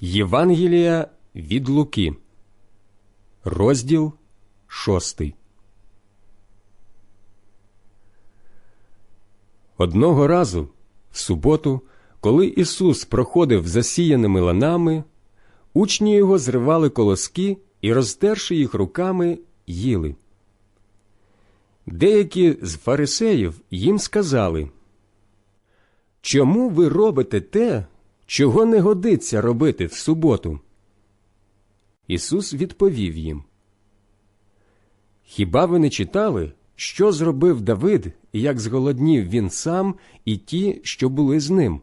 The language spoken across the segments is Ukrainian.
Євангелія від Луки, розділ шостий. Одного разу, в суботу, коли Ісус проходив засіяними ланами, учні його зривали колоски і, розтерши їх руками, їли. Деякі з фарисеїв їм сказали, Чому ви робите те, чого не годиться робити в суботу? Ісус відповів їм. Хіба ви не читали, що зробив Давид, і як зголоднів він сам і ті, що були з ним?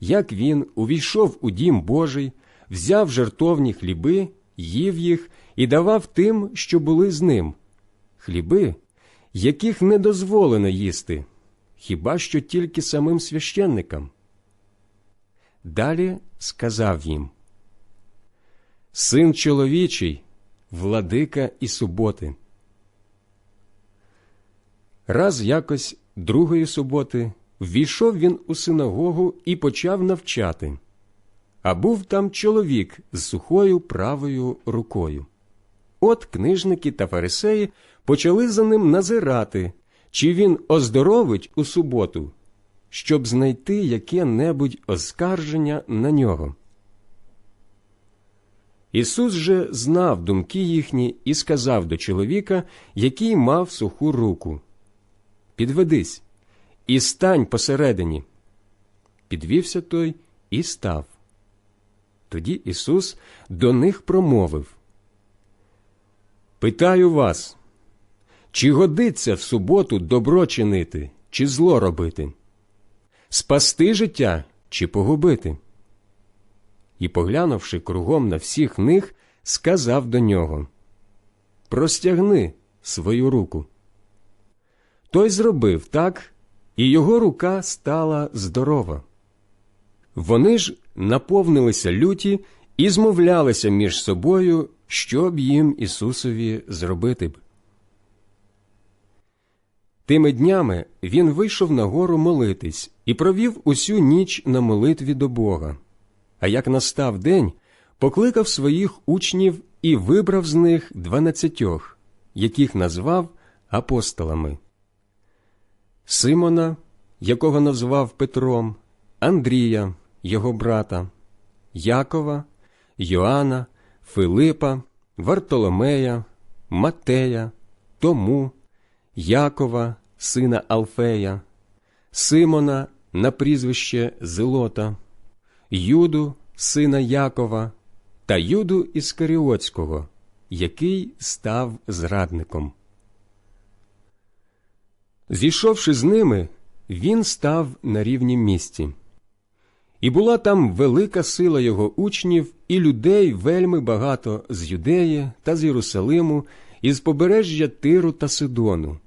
Як він увійшов у дім Божий, взяв жертовні хліби, їв їх і давав тим, що були з ним, хліби, яких не дозволено їсти, хіба що тільки самим священникам? Далі сказав їм Син чоловічий, владика і суботи. Раз якось другої суботи ввійшов він у синагогу і почав навчати, а був там чоловік з сухою правою рукою. От книжники та фарисеї почали за ним назирати, чи він оздоровить у суботу, щоб знайти яке-небудь оскарження на нього. Ісус же знав думки їхні і сказав до чоловіка, який мав суху руку Підведись і стань посередині. Підвівся той і став. Тоді Ісус до них промовив Питаю вас, чи годиться в суботу добро чинити, чи зло робити? Спасти життя чи погубити? І, поглянувши кругом на всіх них, сказав до нього Простягни свою руку. Той зробив так, і його рука стала здорова. Вони ж наповнилися люті і змовлялися між собою, що б їм Ісусові зробити б. Тими днями він вийшов на гору молитись і провів усю ніч на молитві до Бога. А як настав день, покликав своїх учнів і вибрав з них дванадцятьох, яких назвав апостолами Симона, якого назвав Петром, Андрія, його брата, Якова, Йоанна, Филипа, Вартоломея, Матея, Тому, Якова, сина Алфея, Симона на прізвище Зелота, Юду, сина Якова та Юду Іскаріотського, який став зрадником. Зійшовши з ними, він став на рівнім місці. І була там велика сила його учнів, і людей вельми багато з Юдеї та з Єрусалиму, і з побережжя Тиру та Сидону.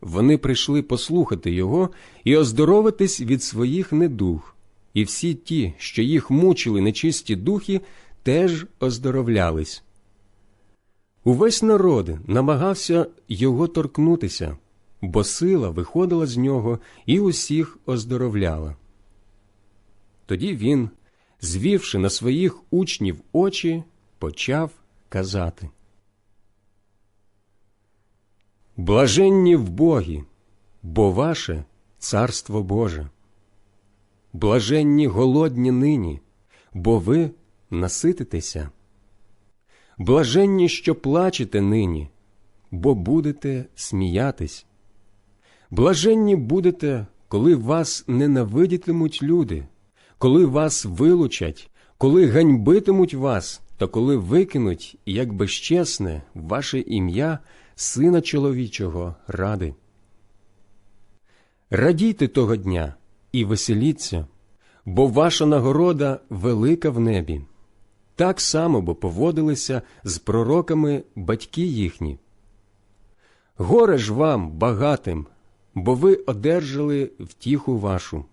Вони прийшли послухати його і оздоровитись від своїх недуг, і всі ті, що їх мучили нечисті духи, теж оздоровлялись. Увесь народ намагався його торкнутися бо сила виходила з нього і усіх оздоровляла. Тоді він, звівши на своїх учнів очі, почав казати Блаженні в Богі, бо ваше царство Боже. Блаженні голодні нині, бо ви насититеся. Блаженні, що плачете нині, бо будете сміятись. Блаженні будете, коли вас ненавидітимуть люди, коли вас вилучать, коли ганьбитимуть вас, та коли викинуть, як безчесне, ваше ім'я, Сина чоловічого, ради. Радійте того дня і веселіться, бо ваша нагорода велика в небі. Так само бо поводилися з пророками батьки їхні. Горе ж вам, багатим, бо ви одержали втіху вашу.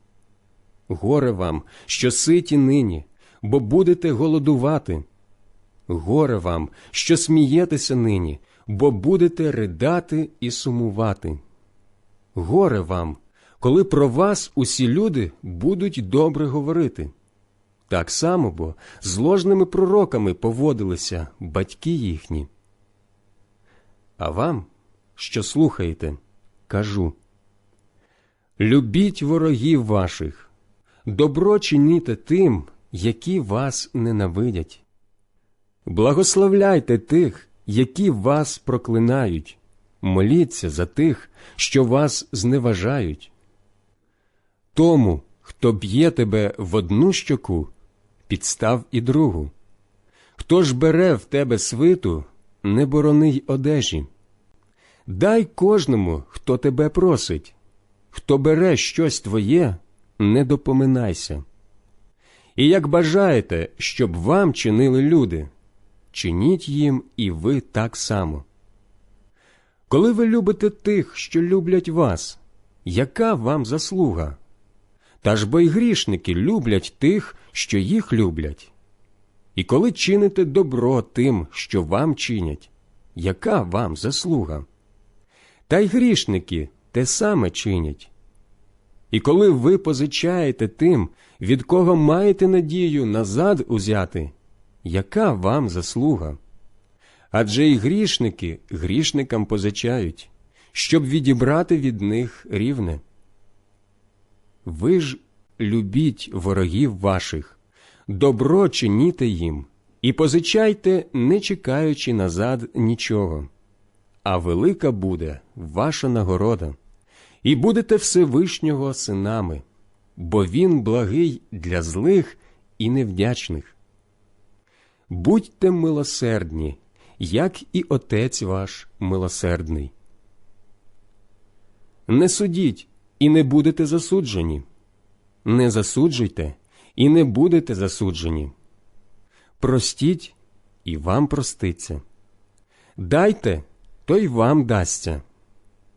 Горе вам, що ситі нині, бо будете голодувати. Горе вам, що смієтеся нині, бо будете ридати і сумувати. Горе вам, коли про вас усі люди будуть добре говорити. Так само бо з ложними пророками поводилися батьки їхні. А вам, що слухаєте, кажу любіть ворогів ваших, добро чиніте тим, які вас ненавидять. Благословляйте тих, які вас проклинають, моліться за тих, що вас зневажають. Тому, хто б'є тебе в одну щоку, підстав і другу. Хто ж бере в тебе свиту, не борони й одежі. Дай кожному, хто тебе просить, хто бере щось твоє, не допоминайся. І як бажаєте, щоб вам чинили люди, чиніть їм і ви так само. Коли ви любите тих, що люблять вас, яка вам заслуга? Та ж бо й грішники люблять тих, що їх люблять. І коли чините добро тим, що вам чинять, яка вам заслуга? Та й грішники те саме чинять. І коли ви позичаєте тим, від кого маєте надію назад узяти, яка вам заслуга? Адже й грішники грішникам позичають, щоб відібрати від них рівне. Ви ж любіть ворогів ваших, добро чиніте їм, і позичайте, не чекаючи назад нічого. А велика буде ваша нагорода, і будете Всевишнього синами, бо він благий для злих і невдячних. Будьте милосердні, як і Отець ваш милосердний. Не судіть і не будете засуджені, не засуджуйте і не будете засуджені. Простіть і вам проститься. Дайте, то й вам дасться.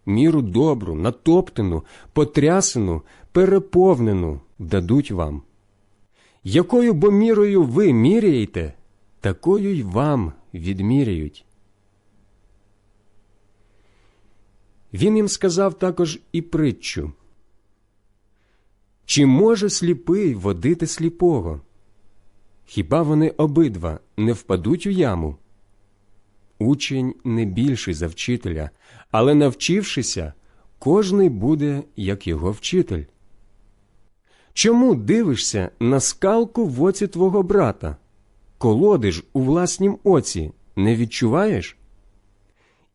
Міру добру, натоптану, потрясену, переповнену дадуть вам. Якою бо мірою ви міряєте, такою й вам відміряють. Він їм сказав також і притчу. Чи може сліпий водити сліпого? Хіба вони обидва не впадуть у яму? Учень не більший за вчителя, але навчившися, кожний буде, як його вчитель. Чому дивишся на скалку в оці твого брата? Колоди ж у власнім оці не відчуваєш?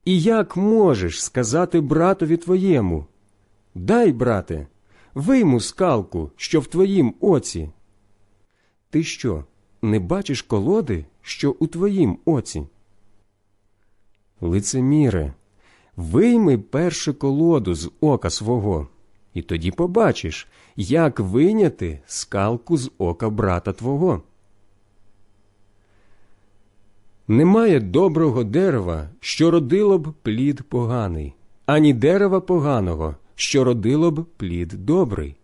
І як можеш сказати братові твоєму Дай, брате, вийму скалку, що в твоїм оці. Ти що, не бачиш колоди, що у твоїм оці? Лицеміре, вийми перше колоду з ока свого, і тоді побачиш, як вийняти скалку з ока брата твого. Немає доброго дерева, що родило б плід поганий, ані дерева поганого, що родило б плід добрий.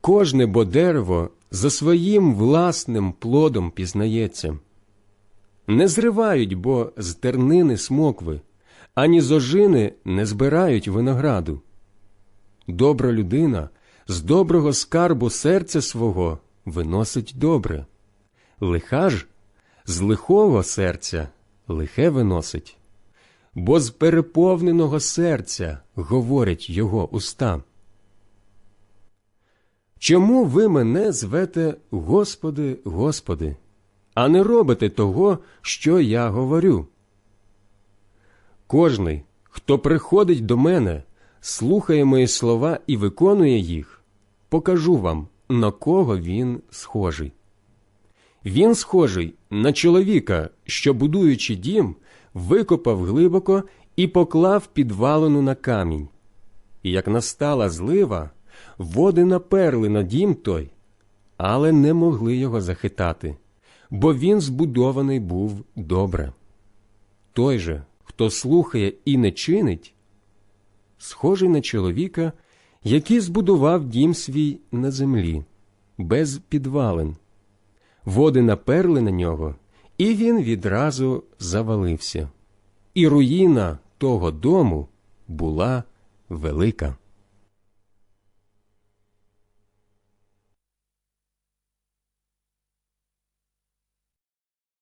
Кожне бо дерево за своїм власним плодом пізнається. Не зривають бо з тернини смокви, ані з ожини не збирають винограду. Добра людина з доброго скарбу серця свого виносить добре, лиха ж з лихого серця лихе виносить, бо з переповненого серця говорять його уста. Чому ви мене звете Господи, Господи, а не робите того, що я говорю? Кожний, хто приходить до мене, слухає мої слова і виконує їх, покажу вам, на кого він схожий. Він схожий на чоловіка, що, будуючи дім, викопав глибоко і поклав підвалину на камінь. І як настала злива, води наперли на дім той, але не могли його захитати, бо він збудований був добре. Той же, хто слухає і не чинить, схожий на чоловіка, який збудував дім свій на землі, без підвалин. Води наперли на нього, і він відразу завалився. І руїна того дому була велика.